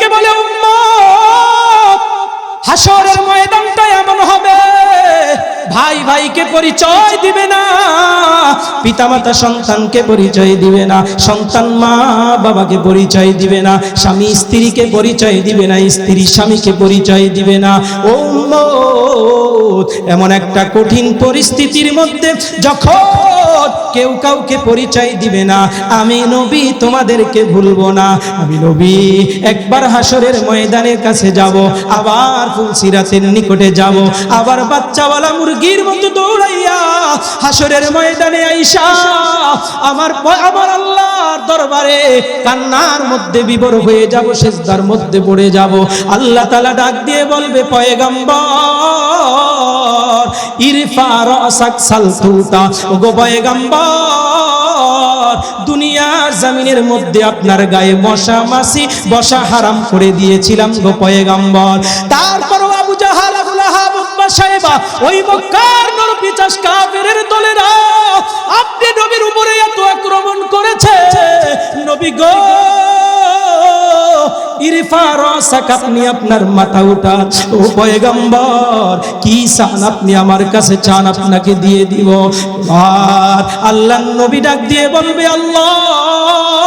ডেকে বলে হাসরের ময়দানটা এমন হবে, ভাই ভাইকে পরিচয় দিবে না, পিতামাতা সন্তানকে পরিচয় দিবে না, সন্তান মা বাবাকে পরিচয় দিবে না, স্বামী স্ত্রীকে পরিচয় দিবে না, স্ত্রী স্বামীকে পরিচয় দিবে না। ও এমন একটা কঠিন পরিস্থিতির মধ্যে যখন কেউ কাউকে পরিচয় দিবে না। আমি নবী, তোমাদেরকে ভুলবো না। আমি নবী, একবার হাসরের ময়দানের কাছে যাব, আবার ফুলসিরাতের নিকটে যাব, আবার বাচ্চাওয়ালা মুরগির মতো দৌড়াইয়া হাসরের ময়দানে আইসা আমার আমার আল্লাহর দরবারে কান্নার মধ্যে বিবর হয়ে যাব, সেজদার মধ্যে পড়ে যাব। আল্লাহ তালা ডাক দিয়ে বলবে, পয়গম্বর, ইরফা রাসাক সালতুতা ওগো পয়গম্বর দুনিয়ার জমিনের মধ্যে আপনার গায়ে মশা মাসি, বসা হারাম করে দিয়েছিলাম গো পয়গম্বর। তারপরও Abu Jahl, Abu Lahab Utba Shaiba, ওই মক্কার নর পিচাস কাফেরের দলেরা, আপনি নবীর উপরে এত আক্রমণ করেছে। নবী গো ইরফা রাসাক, আপনি আপনার মাথা উঠা। ও পয়গম্বর, কি চান আপনি আমার কাছে? চান আপনাকে দিয়ে দিব। আর আল্লাহ নবী ডাক দিয়ে বলবে, আল্লাহ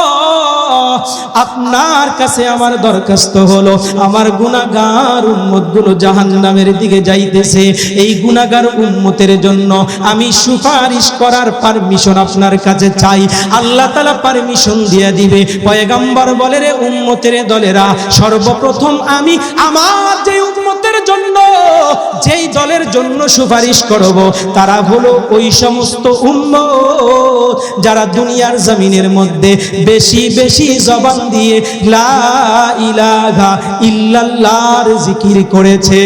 আপনার কাছে আমার দরখাস্ত হলো, আমার গুণাগার উম্মতগুলো জাহান্নামের দিকে যাইতেছে। এই গুণাগার উন্মতের জন্য আমি সুপারিশ করার পারমিশন আপনার কাছে চাই। আল্লাহ তালা পারমিশন দিয়ে দিবে। পয়গম্বর বলে রে উন্মতের দলেরা, সর্বপ্রথম আমি আমার যেই দলের জন্য সুপারিশ করব, তারা হলো ওই সমস্ত উম্মত যারা দুনিয়ার জমিনের মধ্যে বেশি বেশি জবান দিয়ে ইল্লাল্লাহর জিকির করেছে।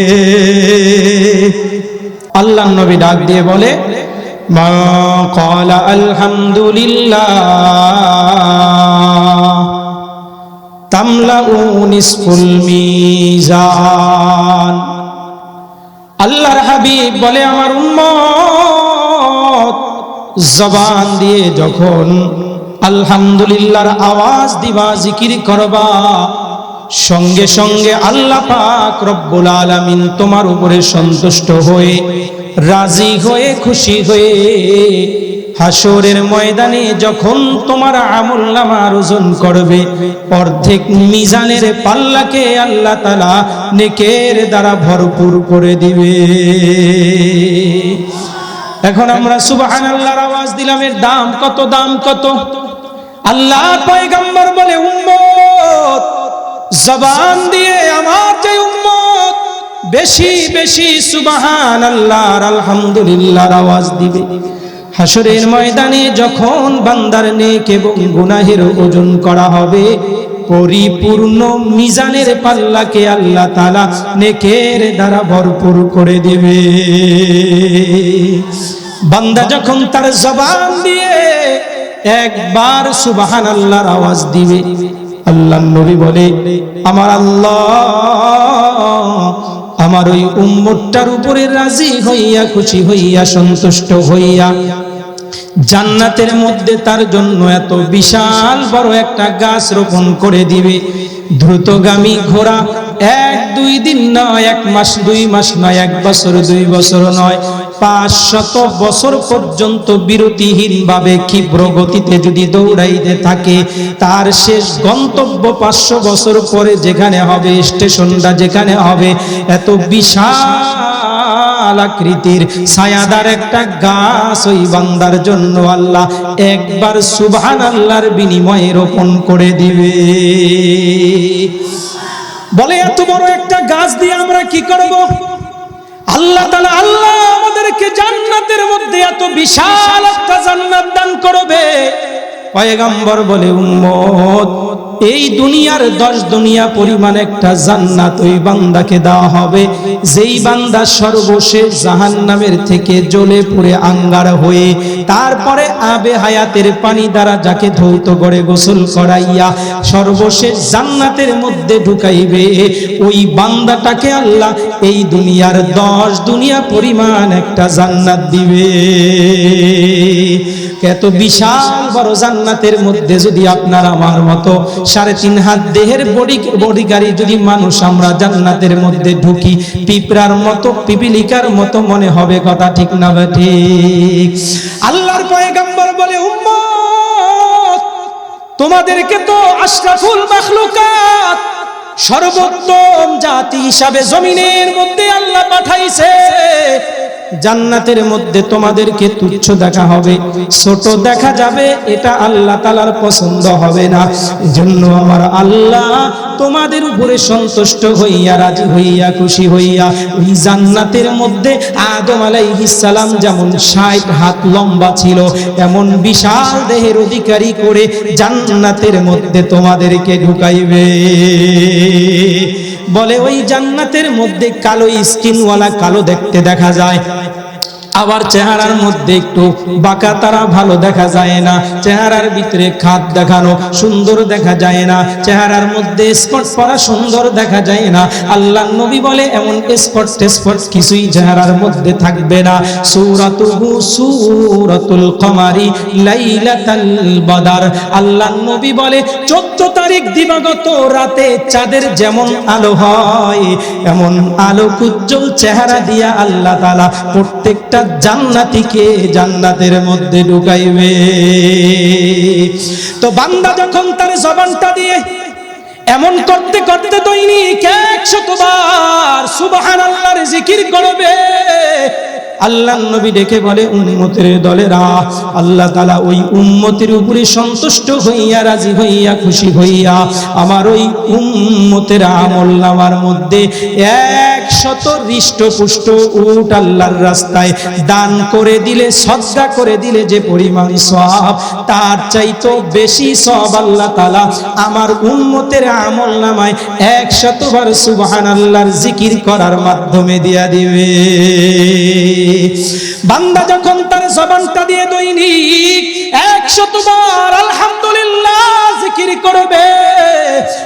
আল্লাহ নবী ডাক দিয়ে বলে, মা ক্বালা আলহামদুলিল্লাহ তামলাউ নিসফুল মিজান। আল্লাহর হাবিব বলে, আমার উম্মত। জবান দিয়ে যখন আলহামদুলিল্লাহর আওয়াজ দিবা, জিকির করবা, সঙ্গে সঙ্গে আল্লাহ পাক রব্বুল আলামিন তোমার উপরে সন্তুষ্ট হয়ে, রাজি হয়ে, খুশি হয়ে হাসরের ময়দানে যখন তোমার আমল নামার ওজন করবে, অর্ধেক মিজানের পাল্লাকে আল্লাহ তালা নেকের দ্বারা ভরপুর করে দিবে। এখন আমরা সুবাহান আল্লাহর আওয়াজ দিলাম, এর দাম কত দাম কত? আল্লাহ পয়গম্বর বলে, উম্মত, জবান দিয়ে আমার যে উম্মত, বেশি বেশি সুবাহান আল্লাহর আলহামদুলিল্লাহর আওয়াজ দিবে। হাসরের ময়দানে যখন বান্দার নেক এবং গুনাহের ওজন করা হবে, পরিপূর্ণ মিজানের পাল্লাকে আল্লাহ তালা নেকের দ্বারা ভরপুর করে দেবে। বান্দা যখন তার জবান দিয়ে একবার সুবাহান আল্লাহর আওয়াজ দিবে আল্লাহ নবী বলে, আমার আল্লাহ, আমার ওই উম্মতটার উপরে রাজি হইয়া, খুশি হইয়া, সন্তুষ্ট হইয়া জান্নাতের মধ্যে তার জন্য এত বিশাল বড় একটা গাছ রোপণ করে দিবে। দ্রুতগামী ঘোড়া এক দুই দিন নয়, এক মাস দুই মাস নয়, এক বছর দুই বছর নয়। পাঁচ শত বছর পর্যন্ত বিরতিহীন ভাবে ক্ষিপ্র গতিতে যদি দৌড়াইতে থাকে, তার শেষ গন্তব্য পাঁচশো বছর পরে যেখানে হবে, স্টেশনটা যেখানে হবে, এত বিশাল আকৃতির ছায়াদার একটা গাছ ওই বান্দার জন্য আল্লাহ একবার সুবহান আল্লাহর বিনিময়ে রোপণ করে দিবে। বলে, এত বড় একটা গাছ দিয়ে আমরা কি করব? আল্লাহ তালা আল্লাহ আমাদেরকে জান্নাতের মধ্যে এত বিশাল একটা জান্নাত দান করবে। পয়গাম্বর বলে, উম্মত এই দুনিয়ার দশ দুনিয়া পরিমাণ একটা জান্নাত ওই বান্দাকে দেওয়া হবে। যেই বান্দা সর্বশেষ জাহান্নামের থেকে জ্বলে পুড়ে আঙ্গার হয়ে, তারপরে আবে হায়াতের পানি দ্বারা যাকে ধৌত করে গোসল করাইয়া সর্বশেষ জান্নাতের মধ্যে ঢুকাইবে, ওই বান্দাটাকে আল্লাহ এই দুনিয়ার দশ দুনিয়া পরিমাণ একটা জান্নাত দিবে। এত বিশাল বড় জান্নাতের মধ্যে যদি আপনার আমার মতো সাড়ে তিন হাত দেহের বডি বডিগাড়ি যদি মানুষ আমরা জান্নাতের মধ্যে ঢুকি, পিঁপড়ার মতো, পিপিলিকার মতো মনে হবে কথা ঠিক না ঠিক? আল্লাহর পয়গাম্বর বলে, উম্মত, তোমাদেরকে তো আশরাফুল মাখলুকাত, সর্বোত্তম জাতি হিসাবে জমিনের মধ্যে আল্লাহ পাঠাইছে। জান্নাতের মধ্যে তোমাদেরকে তুচ্ছ দেখা হবে, ছোট দেখা যাবে, এটা আল্লাহ তালার পছন্দ হবে না। এজন্য আমার আল্লাহ তোমাদের উপরে সন্তুষ্ট হইয়া, রাজি হইয়া, খুশি হইয়া, ওই জান্নাতের মধ্যে আদম সালাম যেমন ষাট হাত লম্বা ছিল এমন বিশাল দেহের অধিকারী করে জান্নাতের মধ্যে তোমাদেরকে ঢুকাইবে। বলে ওই জান্নাতের মধ্যে কালো স্কিনওয়ালা কালো দেখতে দেখা যায়। আবার চেহারার মধ্যে একটু বাঁকা তারা ভালো দেখা যায় না। চেহারার ভিতরে খাদ দেখানো সুন্দর দেখা যায় না। চেহারার মধ্যে স্পট পরা সুন্দর দেখা যায় না। আল্লাহ নবী বলে, এমন স্পট স্পট কিছুই চেহারার মধ্যে থাকবে না। সূরাতুহু সূরাতুল কমারি, লাইলাতাল বদর। আল্লাহ নবী বলে 14 তারিখ দিবাগত রাতে চাঁদের যেমন আলো হয়, এমন আলো উজ্জ্বল চেহারা দিয়া আল্লাহ তাআলা প্রত্যেকটা জান্নাতীকে জান্নাতের মধ্যে ঢুকাইবে। তো বান্দা যখন তার জবানটা দিয়ে এমন করতে করতে দৈনিক একশতবার সুবহান আল্লাহর জিকির করবে? আল্লাহ নবী ডেকে বলে, উম্মতের দলেরা, আল্লাহ তালা ওই উম্মতের উপরে সন্তুষ্ট হইয়া, রাজি হইয়া, খুশি হইয়া আমার ওই উম্মতের আমল নামার মধ্যে একশত হৃষ্টপুষ্ট উট আল্লাহর রাস্তায় দান করে দিলে সজ্জা করে দিলে যে পরিমাণ সব তার চাইতো বেশি সব আল্লাহ তালা আমার উম্মতের আমল নামায় একশতবার সুবহান আল্লাহর জিকির করার মাধ্যমে দিয়া দিবে। বান্দা যখন তার জবানটা দিয়ে দৈনিক একশতবার আলহামদুলিল্লাহ জিকির করবে।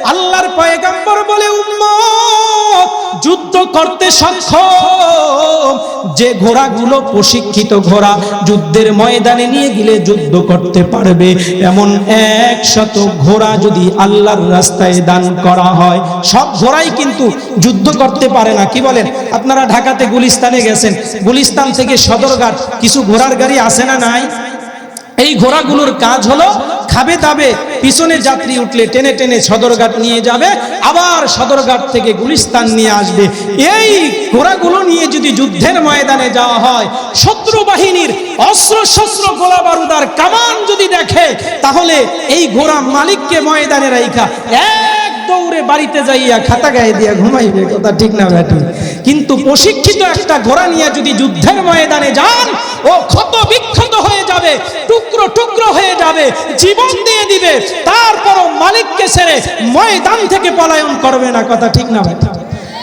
আল্লাহর পয়গাম্বর বলে, উম্মত, যুদ্ধ করতে সক্ষম। যে ঘোড়াগুলো প্রশিক্ষিত ঘোড়া যুদ্ধের ময়দানে নিয়ে গেলে যুদ্ধ করতে পারবে। এমন একশত ঘোড়া যদি আল্লাহর রাস্তায় দান করা হয়, সব ঘোড়াই কিন্তু যুদ্ধ করতে পারে না। কি বলেন? আপনারা ঢাকাতে গুলিস্তানে গেছেন। গুলিস্তান থেকে সদরঘাট কিছু ঘোড়ার গাড়ি আসে না নাই? এই ঘোড়াগুলোর কাজ হলো খাবে দাবে পিছনে যাত্রী উঠলে টেনে টেনে সদরঘাট নিয়ে যাবে, আবার সদরঘাট থেকে গুলিস্তান নিয়ে আসবে। এই ঘোড়াগুলো নিয়ে যদি যুদ্ধের ময়দানে যাওয়া হয়, শত্রু বাহিনীর অস্ত্র শস্ত্র গোলা বারুদার কামান যদি দেখে, তাহলে এই ঘোড়া মালিককে ময়দানে রাইখা, এক দৌড়ে বাড়িতে যাইয়া খাতা গায়ে দিয়া ঘুমাইবে, কথা ঠিক না ব্যাটি। কিন্তু প্রশিক্ষিত একটা ঘোড়া নিয়ে যদি যুদ্ধের ময়দানে যান, ও ক্ষত বিক্ষত হয়ে যাবে, টুকরো টুকরো হয়ে যাবে, জীবন দিয়ে দিবে, তারপরও মালিককে ছেড়ে ময়দান থেকে পলায়ন করবে না, কথা ঠিক না ভাই?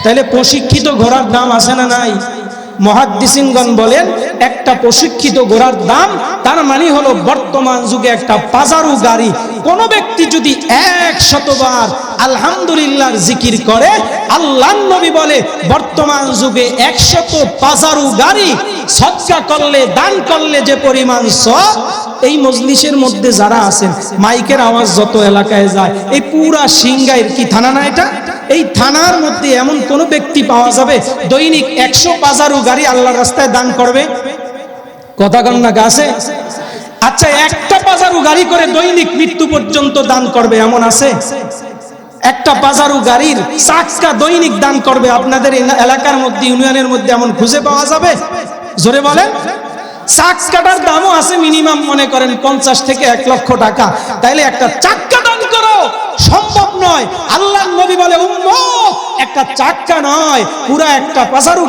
তাহলে প্রশিক্ষিত ঘোড়ার দাম আসে না নাই? মহাদ্দিসিনগণ বলেন, একটা প্রশিক্ষিত ঘোড়ার দাম, তার মানে হলো বর্তমান যুগে একটা পাজারু গাড়ি। কোন ব্যক্তি যদি এক শতবার আলহামদুলিল্লাহর জিকির করে, আল্লাহ নবী বলে, বর্তমান যুগে একশত পাজারু গাড়ি সৎকা করলে, দান করলে যে পরিমাণ সব এই মজলিসের মধ্যে যারা আছেন, মাইকের আওয়াজ যত এলাকায় যায়, এই পুরা সিংগাইর কি থানা না এটা? এই থানার মধ্যে এমন কোন ব্যক্তি পাওয়া যাবে, দৈনিক একশো পাজারু গাড়ি আল্লাহ রাস্তায় দান করবে? কথা গণনা গাছে? আচ্ছা একটা পাজারু গাড়ি করে দৈনিক মৃত্যু পর্যন্ত দান করবে, এমন আছে? একটা বাজারু গাড়ির চাক্কা দৈনিক দান করবে, আপনাদের এলাকার মধ্যে, ইউনিয়নের মধ্যে এমন খুঁজে পাওয়া যাবে? জোরে বলেন। চাক্কাটার দামও আছে মিনিমাম, মনে করেন, পঞ্চাশ থেকে এক লক্ষ টাকা। তাইলে একটা চাক্কা দান করো। সম্ভব নয়। আল্লাহ নবী বলে একটা চাক্কা নয়, পুরা একটা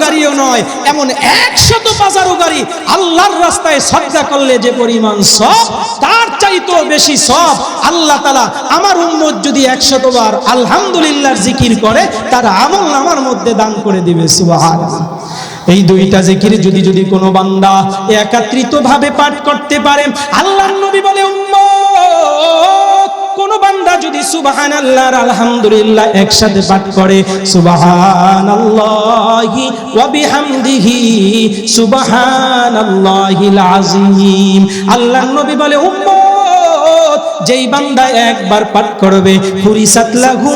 গাড়িও নয়, এমন একশত গাড়ি আল্লাহর রাস্তায় সজ্জা করলে যে পরিমাণ সব, তার চাইতো বেশি সব, আল্লাহ তালা আমার উম্মত যদি জিকির করে, তার আমল আমার মধ্যে দান করে দিবে সুবাহান এই দুইটা জিকির যদি যদি কোনো বান্দা একাত্রিত ভাবে পাঠ করতে পারে আল্লাহ নবী বলে উম্মত কোন বান্দা যদি সুবাহান আল্লাহর আলহামদুলিল্লাহ একসাথে পাঠ করে সুবাহান আল্লাহি ওয়া বিহামদিহি সুবাহান আল্লাহিল আযীম। আল্লাহ নবী বলে, উম্মত, যেই বান্দা একবার পাঠ করবে, ফুরিসাত লাহু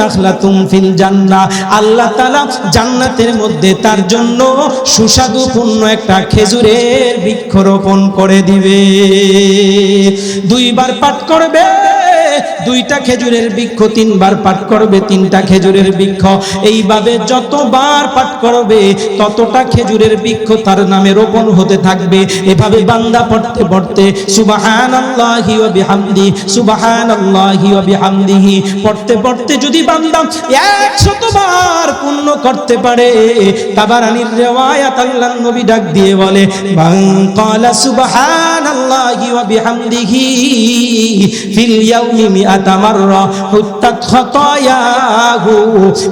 নাখলাতুম ফিল জান্নাহ। আল্লাহ তাআলা জান্নাতের মধ্যে তার জন্য সুস্বাদুপূর্ণ একটা খেজুরের বৃক্ষরোপণ করে দিবে। দুইবার পাঠ করবে দুইটা খেজুরের বৃক্ষ তিনবার পাঠ করবে, তিনটা খেজুরের বৃক্ষ। এইভাবে যতবার পাঠ করবে, ততটা খেজুরের বৃক্ষ তার নামে রোপণ হতে থাকবে। এভাবে বান্দা পড়তে পড়তে সুবহানাল্লাহি ওয়া বিহামদি, সুবহানাল্লাহি ওয়া বিহামদিহি, পড়তে পড়তে যদি বান্দা 100 বার পূর্ণ করতে পারে, তাবারানির রিওয়ায়াত আল্লাহর নবী ডাক দিয়ে বলে, মান ক্বালা সুবহানাল্লাহি ওয়া বিহামদিহি ফিল ইয়াউমি مئة مرة حتت خطاياه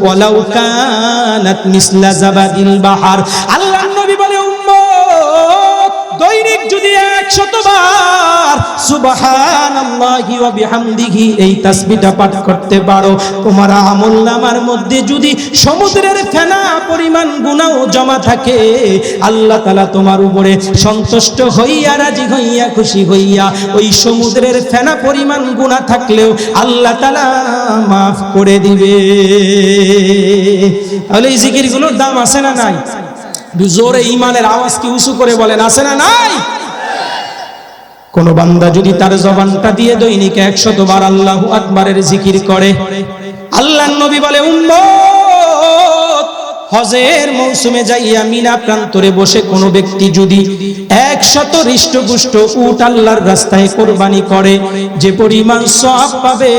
ولو كانت مثل زبد البحر. যদি 100 বার সুবহানাল্লাহি ওয়া এই তাসবিহটা পাঠ করতে পারো, তোমার আমলনামার মধ্যে যদি সমুদ্রের ফেনা পরিমাণ গুনাহ জমা থাকে, আল্লাহ তাআলা তোমার উপরে সন্তুষ্ট হইয়া, রাজি হইয়া, খুশি হইয়া ওই সমুদ্রের ফেনা পরিমাণ গুনাহ থাকলেও আল্লাহ তাআলা মাফ করে দিবে। তাহলে এই জিকিরগুলোর দাম আছে না নাই? জোরে ইমানের আওয়াজ কি উঁচু করে বলেন, আছে না নাই? কোন বান্দা যদি তার জবানটা দিয়ে দৈনিক একশত বার আল্লাহ আকবারের জিকির করে আল্লাহ নবী বলে, উম্মত! হজের মৌসুমে যাইয়া মিনা প্রান্তরে বসে কোনো ব্যক্তি যদি একশত হৃষ্টপুষ্ট উট আল্লাহর রাস্তায় কোরবানি করে, যে পরিমাণ সব পাবে।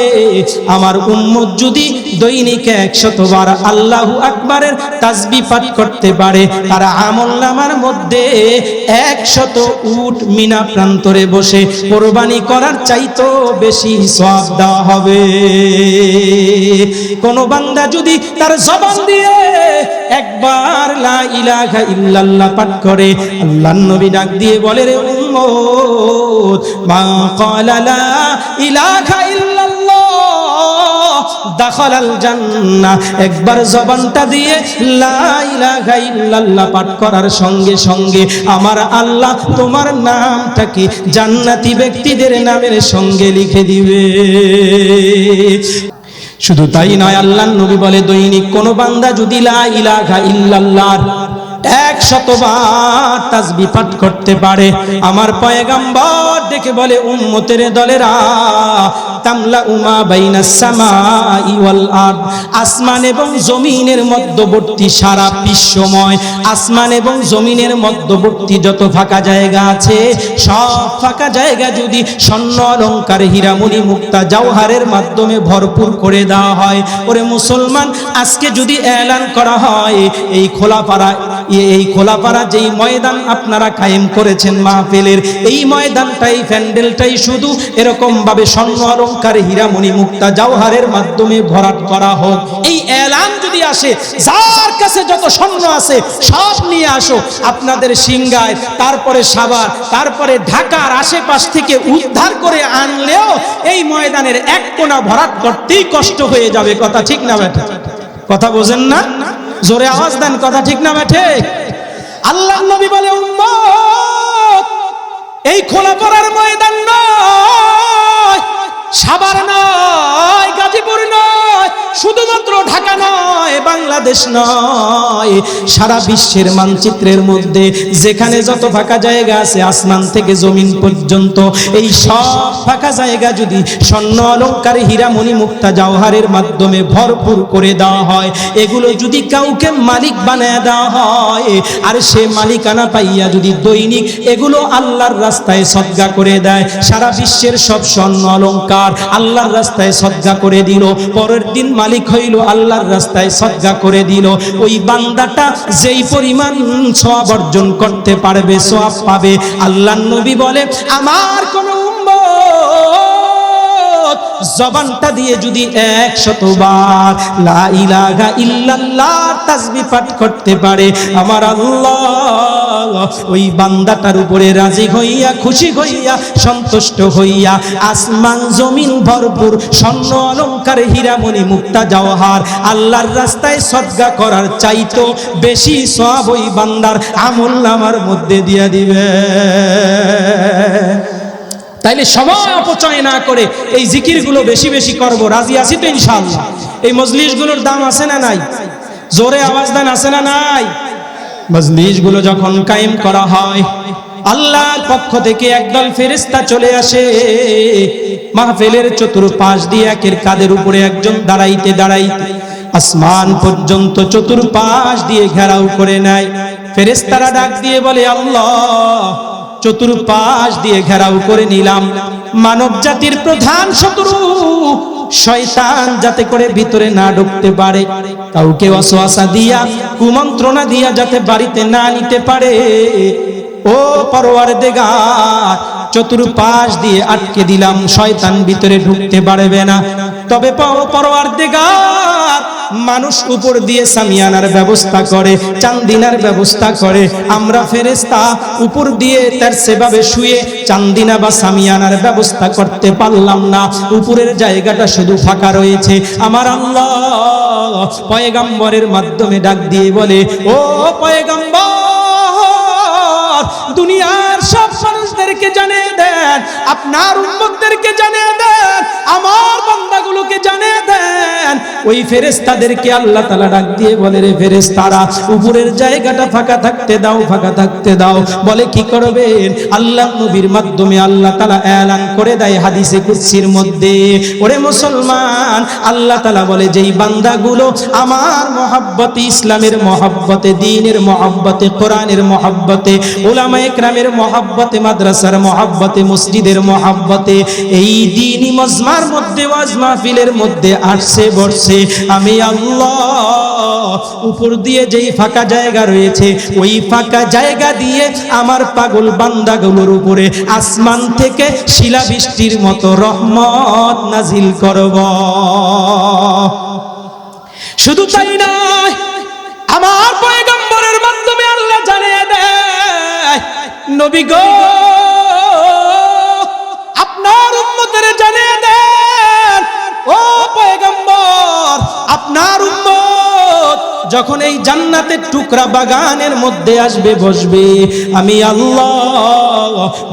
আমার উম্মত যদি দৈনিক একশত বার আল্লাহ আকবারের তাসবি পাঠ করতে পারে, তারা আমল নামার মধ্যে একশত উট মিনা প্রান্তরে বসে কোরবানি করার চাইতো বেশি সব দেওয়া হবে। কোন বান্দা যদি তার জবান দিয়ে একবার লা ইলাহা ইল্লাল্লাহ পাঠ করে, আল্লাহর নবী ডাক দিয়ে বলে রে উম্মত, মা ক্বালা লা ইলাহা দাখালাল একবার জবানটা দিয়ে লা পাঠ করার সঙ্গে সঙ্গে আমার আল্লাহ তোমার নামটাকে জান্নাতি ব্যক্তিদের নামের সঙ্গে লিখে দিবে। শুধু তাই নয় আল্লাহ নবী বলে, দৈনিক কোন বান্দা যদি এক শতবার তাজবি পাঠ করতে পারে, আমার পয়গাম্বর ডেকে বলে, উম্মতের দলেরা তামলা উমা বাইনাস সামাই ওয়াল আসমান এবং জমিনের মধ্যবর্তী সারা বিশ্বময়। আসমান এবং জমিনের মধ্যবর্তী যত ফাঁকা জায়গা আছে, সব ফাঁকা জায়গা যদি স্বর্ণ অলংকার হীরামণি মুক্তা জওহারের মাধ্যমে ভরপুর করে দেওয়া হয়, ওরে মুসলমান, আজকে যদি এলান করা হয়, এই খোলাপাড়া এই খোলাপাড়া যেই ময়দান আপনারা কায়েম করেছেন মাহফিলের, এই ময়দানটাই, প্যান্ডেলটাই শুধু এরকমভাবে স্বর্ণ অলংকার হীরামণি মুক্তা জাওহারের মাধ্যমে ভরাট করা হোক। এই এলান যদি আসে, যার কাছে যত স্বর্ণ আছে, সব নিয়ে আসো। আপনাদের সিঙ্গায় তারপরে সাভার, তারপরে ঢাকার আশেপাশ থেকে উদ্ধার করে আনলেও এই ময়দানের এক কোণা ভরাট করতেই কষ্ট হয়ে যাবে। কথা ঠিক না ব্যাটা? কথা বোঝেন না? জোরে আওয়াজ দেন, কথা ঠিক না ব্যাঠে আল্লাহ নবী বলে, উম্মত, এই খোলা পড়ার ময়দান নয়। সাভার নয়, গাজীপুর নয়, শুধুমাত্র ঢাকা নয়, বাংলাদেশ নয়। সারা বিশ্বের মানচিত্রের মধ্যে যেখানে যত ফাঁকা জায়গা আছে, আসমান থেকে জমিন পর্যন্ত, এই সব ফাঁকা জায়গা যদি স্বর্ণ অলঙ্কার হীরামণি মুক্তা জওহারের মাধ্যমে ভরপুর করে দেওয়া হয়, এগুলো যদি কাউকে মালিক বানায় দেওয়া হয়, আর সে মালিকানা পাইয়া যদি দৈনিক এগুলো আল্লাহর রাস্তায় সদ্গা করে দেয়, সারা বিশ্বের সব স্বর্ণ অলঙ্কার আল্লাহর রাস্তায় সজ্জা করে দিল। পরের দিন মালিক হইল, আল্লাহর রাস্তায় সজ্জা করে দিল। ওই বান্দাটা যেই পরিমাণ সওয়াব অর্জন করতে পারবে, সওয়াব পাবে। আল্লাহ নবী বলে, আমার কোন জবানটা দিয়ে যদি একশতবার, লা ইলাহা ইল্লাল্লাহ তাসবিহ পাঠ করতে পারে, আমার আল্লাহ ওই বান্দাটার উপরে রাজি হইয়া, খুশি হইয়া, সন্তুষ্ট হইয়া, আসমান জমিন ভরপুর, স্বর্ণ অলংকার হীরামণি মুক্তা জওহার, আল্লাহর রাস্তায় সদগা করার চাইতো বেশি সব ওই বান্দার আমল আমার মধ্যে দিয়া দিবে। তাইলে সময় অপচয় না করে এই জিকিরগুলো বেশি বেশি করব। রাজি আছি তো ইনশাআল্লাহ? এই মজলিসগুলোর দাম আছে না নাই? জোরে আওয়াজ দেন, আছে না নাই? মজলিসগুলো যখন কায়েম করা হয়, আল্লাহর পক্ষ থেকে একদল ফেরেশতা চলে আসে। মাহফিলের চতুর্পাশ দিয়ে একের কাদের উপরে একজন দাঁড়াইতে দাঁড়াইতে আসমান পর্যন্ত চতুর্পাশ দিয়ে ঘেরাও করে নেয়। ফেরেশতারা ডাক দিয়ে বলে, আল্লাহ চতুর্পাশ দিয়ে ঘেরাও করে নিলাম। মানব জাতির প্রধান শত্রু শয়তান যাতে করে ভিতরে না ঢুকতে পারে। কাউকে অসোয়াশা দিয়া, কুমন্ত্রণা দিয়া যাতে বাড়িতে না নিতে পারে। ও পরোয়ার দেগা চতুর্পাশ দিয়ে আটকে দিলাম, শয়তান ভিতরে ঢুকতে পারবে না। তবে পরোয়ার দেগার মানুষ উপর দিয়ে সামিয়ানার ব্যবস্থা করে, চান্দিনার ব্যবস্থা করে। আমরা ফেরেস্তা উপর দিয়ে তার সেভাবে শুয়ে চান্দিনা বা সামিয়ানার ব্যবস্থা করতে পারলাম না। উপরের জায়গাটা শুধু ফাঁকা রয়েছে। আমার আল্লাহ পয়গাম্বরের মাধ্যমে ডাক দিয়ে বলে, ও পয়গাম্বর, দুনিয়ার সব মানুষদেরকে জানিয়ে দেন, আপনার উম্মতদেরকে জানিয়ে দেন, আমার বান্দাগুলোকে জানিয়ে দেন ওই ফেরেশতাদেরকে আল্লাহ তাআলা ডাক দিয়ে বলে, রে ফেরেশতারা, উপরের জায়গাটা ফাঁকা থাকতে দাও, ফাঁকা থাকতে দাও। বলে, কি করবেন? আল্লাহ নবীর মাধ্যমে আল্লাহ তাআলা এলান করে দেয় হাদিসে কুদসির মধ্যে। ওরে মুসলমান, আল্লাহ তাআলা বলে, যেই বান্দাগুলো আমার মহাব্বতে, ইসলামের মহাব্বতে দ্বীনের মহাব্বতে, কোরআনের মহাব্বতে, ওলামা একরামের মহাব্বতে, মাদ্রাসার মহাব্বতে, মসজিদের মহাব্বতে, এই দিনই মজমার মধ্যে, ওয়াজ মাহফিলের মধ্যে আসছে বসছে আমি আল্লাহ উপর দিয়ে যেই ফাঁকা জায়গা রয়েছে, ওই ফাঁকা জায়গা দিয়ে আমার পাগল বান্দাগুলোর উপরে আসমান থেকে শিলাবৃষ্টির মতো রহমত নাজিল করব। শুধু তাই নয়, আমার পয়গম্বরের মাধ্যমে আল্লাহ জানিয়ে দেয়, নবী গো, আপনার উম্মতের জানিয়ে দেন, ও পয়গম্বর আপনার উম্মত যখন এই জান্নাতের টুকরা বাগানের মধ্যে আসবে বসবে আমি আল্লাহ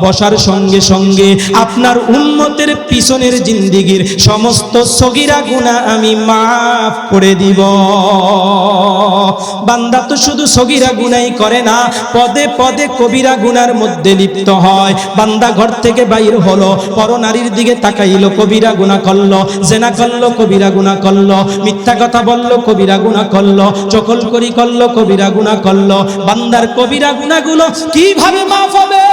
বসার সঙ্গে সঙ্গে আপনার উম্মতের পিছনের জিন্দিগির সমস্ত সগিরা গুণা আমি মাফ করে দিব। বান্দা তো শুধু সগিরা গুনাই করে না, পদে পদে কবিরা গুনার মধ্যে লিপ্ত হয়। বান্দা ঘর থেকে বাইর হলো, পরনারীর দিকে তাকাইলো, কবিরা গুনাহ করল, জেনা করল, কবিরা গুনাহ করল, মিথ্যা কথা বলল, কবিরা গুনাহ করল চকল করি করল, কবিরা গুনাহ করল। বান্দার কবিরা গুনাহগুলো কীভাবে মাফ হবে?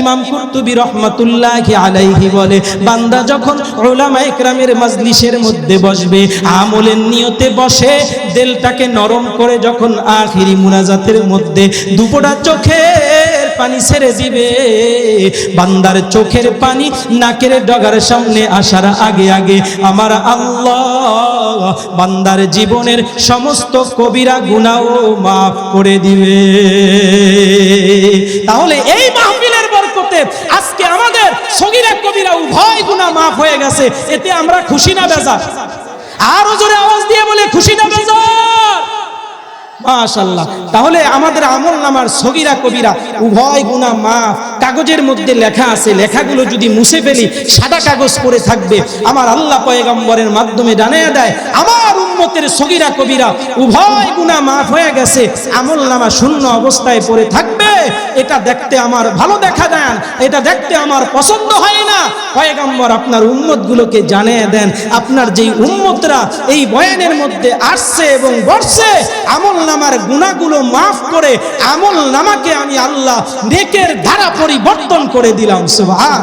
ইমাম কুরতুবী রহমাতুল্লাহি আলাইহি বলে, বান্দা যখন উলামা ইকরামের মাজলিসের মধ্যে বসবে, আমলের নিয়তে বসে, দিলটাকে নরম করে যখন আখিরি মুনাজাতের মধ্যে দুপোটা চোখের পানি ছেড়ে দিবে, বান্দার চোখের পানি নাকের ডগার সামনে আসার আগে আগে আমার আল্লাহ বান্দার জীবনের সমস্ত কবিরা গুনাও মাফ করে দিবে। তাহলে এই মাহফিলের বরকতে আজকে আমাদের সগিরা কবিরা উভয় গুনাহ মাফ হয়ে গেছে, এতে আমরা খুশি না বেজার? আরও জোরে আওয়াজ দিয়ে বলে, খুশি না বেজার? মাশাল্লাহ তাহলে আমাদের আমল নামার সগিরা কবিরা উভয় গুণা মাফ, কাগজের মধ্যে লেখা আছে, লেখাগুলো যদি মুছে ফেলি, সাদা কাগজ পড়ে থাকবে, আমার আল্লাহ পয়গম্বরের মাধ্যমে জানিয়ে দেয়, আমার উম্মতের সগিরা কবিরা, উভয় গুণা মাফ হয়ে গেছে। আমল নামা শূন্য অবস্থায় পড়ে থাকবে। এটা দেখতে আমার ভালো দেখা দেন এটা দেখতে আমার পছন্দ হয় না। পয়গম্বর আপনার উম্মতগুলোকে জানিয়ে দেন, আপনার যেই উম্মতরা এই বয়ানের মধ্যে আসছে এবং বসছে, আমল নামার গুণাগুলো মাফ করে, আমল নামাকে আমি আল্লাহ নেকের ধারা পরিবর্তন করে দিলাম সুবহান